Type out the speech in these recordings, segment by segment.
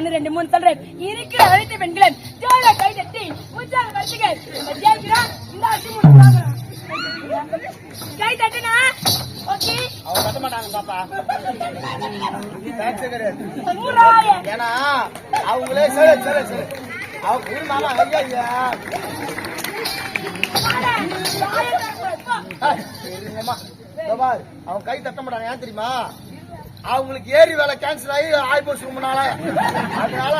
ஒண்ணு ரெண்டு மூணு சொல்றேன். இருக்கிற அழைத்த பெண்களை ஜோர கை தட்டி உற்சாக பரிசுங்க நம்ம ஜெயிக்கிறோம் இந்த அரிசி மூணு வாங்குறோம். கை தட்டுனா ஓகே. அவங்க கட்ட மாட்டாங்க பாப்பா. ஏன்னா அவங்களே சரி சரி சரி அவங்க ஐயா ஐயா அவங்க கை தட்ட மாட்டாங்க ஏன் தெரியுமா? அவங்களுக்கு ஏரி வேலை கேன்சல் ஆகி ஆய் போச்சு ரொம்ப நாளா அதனால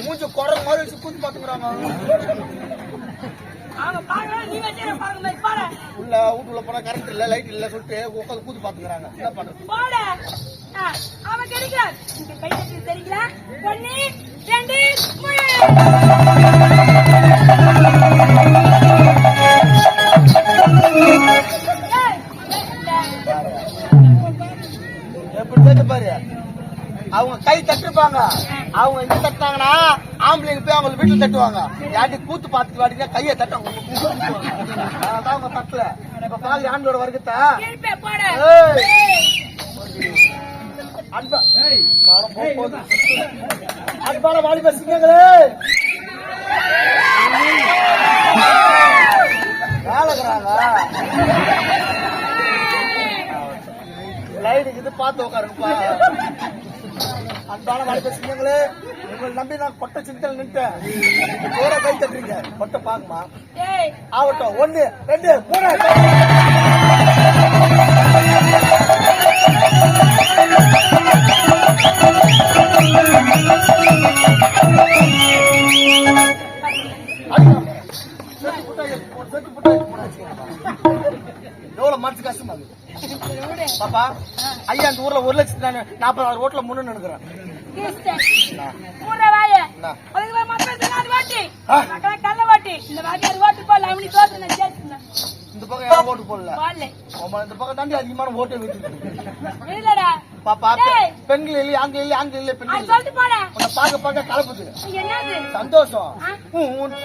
மூஞ்சி குரங்கு மாதிரி வச்சு கூத்து பாத்துக்கிறாங்க உள்ள வீட்டுல போனா கரண்ட் இல்ல லைட் இல்ல சொல்லிட்டு உட்காந்து கூத்து பாத்துக்கிறாங்க என்ன பண்றது? அவன் கிடைக்கிறான் சரிங்களா ஒண்ணு ரெண்டு மூணு. கை தட்டிருப்பாங்க. அவங்க இங்க தட்டினாங்கன்னா ஆம்பளைங்க போய் அவங்க வீட்டுல தட்டுவாங்க. யாட்டி கூத்து பார்த்துட்டு வாடிங்க கையை தட்டுவாங்க அதான் அவங்க தட்டல. இப்ப பாதி ஆண்டோட. ஏய். அன்பா. அன்பான வாலிப சிங்கங்களே. லைனுக்கு இது பார்த்து உட்காருங்கப்பா. அன்பான வாலிப சிங்கங்களே உங்களை நம்பி நான் கொட்டை சிந்தல் நின்ட்டேன். கை தட்டுறீங்க. கொட்டை பாக்குமா? ஆகட்டும். ஒண்ணு ரெண்டு மூணு. எவ்வளவு மனசு கஷ்டமா இருக்கு பாப்பா ஐயா அந்த ஊர்ல ஒரு லட்சத்தி நாற்பதாயிரம் ஓட்டுல முன்னு நினைக்கிறேன். இந்த பக்கம் யாரும் ஓட்டு போடல. இந்த பக்கம் தாண்டி அதிகமான ஓட்டு விட்டு. பாப்பா பெண்கள் இல்லையா ஆண்கள் இல்லையா ஆண்கள் இல்லையா பெண்கள். உன்னை பார்க்க பார்க்க கலப்புது? சந்தோஷம்? உன் உன்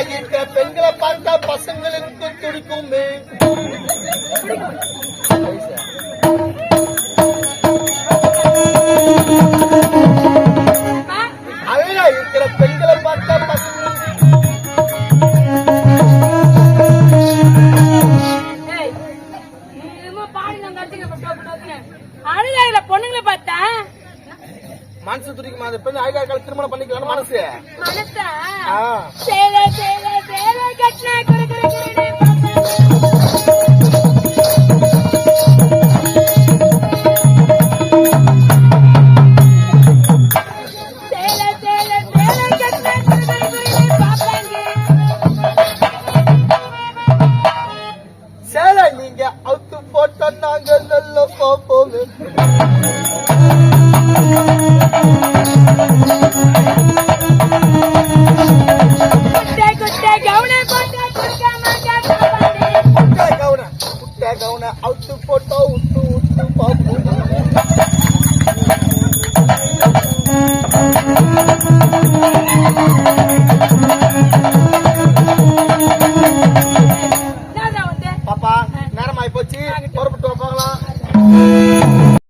அழகாகிட்ட பெண்களை பார்த்தா பசங்களுக்கு துடிக்குமே? அழகா இருக்கிற பெண்களை பார்த்தா பசங்களுக்கு பொண்ணுங்களை மனசு துடிக்குமா? அந்த பெண் அழகா திருமணம் பண்ணிக்கலாம் மனசு. மனசா? போட்டா உத்து பாப்போம் என்னடா வந்து? பாப்பா நேரம் ஆயி போச்சு புறப்பட்டு வா, போகலாம்.